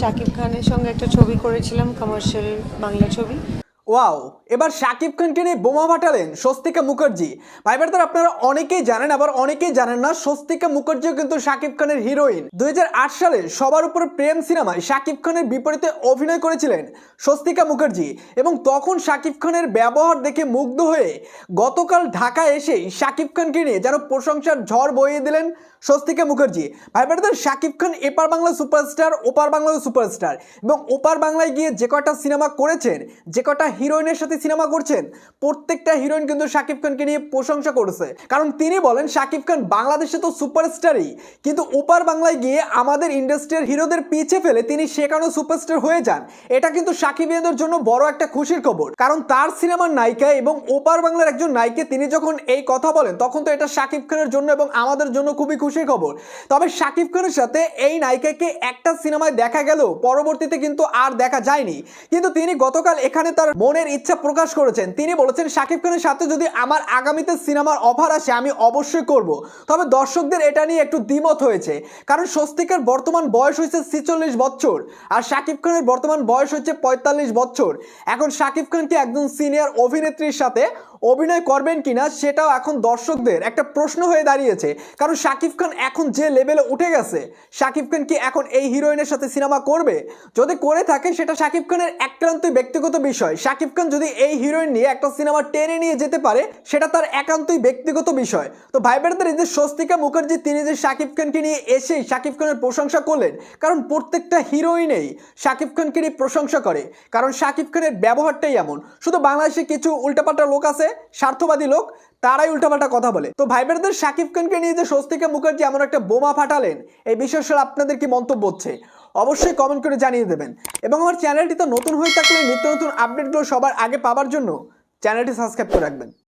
শাকিব খানের সঙ্গে একটা ছবি করেছিলাম কমার্শিয়াল বাংলা ছবি। ওয়াও, এবার শাকিব খানকে নিয়ে বোমা ফাটালেন স্বস্তিকা মুখার্জি। ভাই ব্রাদার আপনারা অনেকেই জানেন, আবার অনেকেই জানেন না, স্বস্তিকা মুখার্জিও কিন্তু শাকিব খানের হিরোইন। দুই হাজার আট সালে সবার উপর প্রেম সিনেমায় শাকিব খানের বিপরীতে অভিনয় করেছিলেন স্বস্তিকা মুখার্জি এবং তখন শাকিব খানের ব্যবহার দেখে মুগ্ধ হয়ে গতকাল ঢাকায় এসেই শাকিব খানকে নিয়ে যেন প্রশংসার ঝড় বইয়ে দিলেন স্বস্তিকা মুখার্জি। ভাই ব্রাদার শাকিব খান এপার বাংলা সুপারস্টার, ওপার বাংলাও সুপারস্টার এবং ওপার বাংলায় গিয়ে যে কটা সিনেমা করেছেন, যে কটা হিরোইনের সাথে সিনেমা করছেন। প্রত্যেকটা হিরোইন কিন্তু শাকিব খানকে নিয়ে প্রশংসা করেছে। কারণ তিনি বলেন, শাকিব খান বাংলাদেশে তো সুপারস্টারই। কিন্তু ওপার বাংলায় গিয়ে আমাদের ইন্ডাস্ট্রির হিরোদের পিছে ফেলে তিনি সেখানেও সুপারস্টার হয়ে যান। এটা কিন্তু সাকিবিয়ানদের জন্য বড় একটা খুশির খবর। কারণ তার সিনেমার নায়িকা এবং ওপার বাংলার একজন নায়িকা, তিনি যখন এই কথা বলেন, তখন তো এটা শাকিব খানের জন্য এবং আমাদের জন্য খুবই খুশির খবর। তবে শাকিব খানের সাথে এই নায়িকাকে একটা সিনেমায় দেখা গেল পরবর্তীতে কিন্তু আর দেখা যায়নি। কিন্তু তিনি গতকাল এখানে তার মনের ইচ্ছা প্রকাশ করেছেন। তিনি বলেছেন, শাকিব খানের সাথে যদি আমার আগামীতে সিনেমার অফার আসে, আমি অবশ্যই করব। তবে দর্শকদের এটা নিয়ে একটু দ্বিমত হয়েছে, কারণ স্বস্তিকার বর্তমান বয়স হয়েছে ছিচল্লিশ বছর, আর শাকিব খানের বর্তমান বয়স হচ্ছে পঁয়তাল্লিশ বছর। এখন শাকিব খানকে একজন সিনিয়র অভিনেত্রীর সাথে অভিনয় করবেন কিনা, সেটাও এখন দর্শকদের একটা প্রশ্ন হয়ে দাঁড়িয়েছে, কারণ শাকিব খান এখন যে লেভেলে উঠে গেছে, শাকিব খান কি এখন এই হিরোইনের সাথে সিনেমা করবে? যদি করে থাকে, সেটা শাকিব খানের একান্তই ব্যক্তিগত বিষয়। শাকিব খান যদি এই হিরোইন নিয়ে একটা সিনেমা টেনে নিয়ে যেতে পারে, সেটা তার একান্তই ব্যক্তিগত বিষয়। তো ভাই বোনেদের এই যে স্বস্তিকা মুখার্জি, তিনি যে শাকিব খানকে নিয়ে এসেই শাকিব খানের প্রশংসা করলেন, কারণ প্রত্যেকটা হিরোইনেই শাকিব খানকে নিয়ে প্রশংসা করে। কারণ শাকিব খানের ব্যবহারটাই এমন। শুধু বাংলাদেশে কিছু উল্টাপাল্টা লোক আছে, স্বার্থবাদী লোক, তারাই উল্টাপাল্টা কথা বলে। তো ভাই বোনেদের শাকিব খানকে নিয়ে যে স্বস্তিকা মুখার্জি এমন একটা বোমা ফাটালেন, এই বিষয়ের সাথে আপনাদের কি মন্তব্য হচ্ছে? অবশ্যই কমেন্ট করে জানিয়ে দেবেন। এবং আমার চ্যানেলটি তো নতুন হয়ে থাকলে নিত্য নতুন আপডেটগুলো সবার আগে পাওয়ার জন্য চ্যানেলটি সাবস্ক্রাইব করে রাখবেন।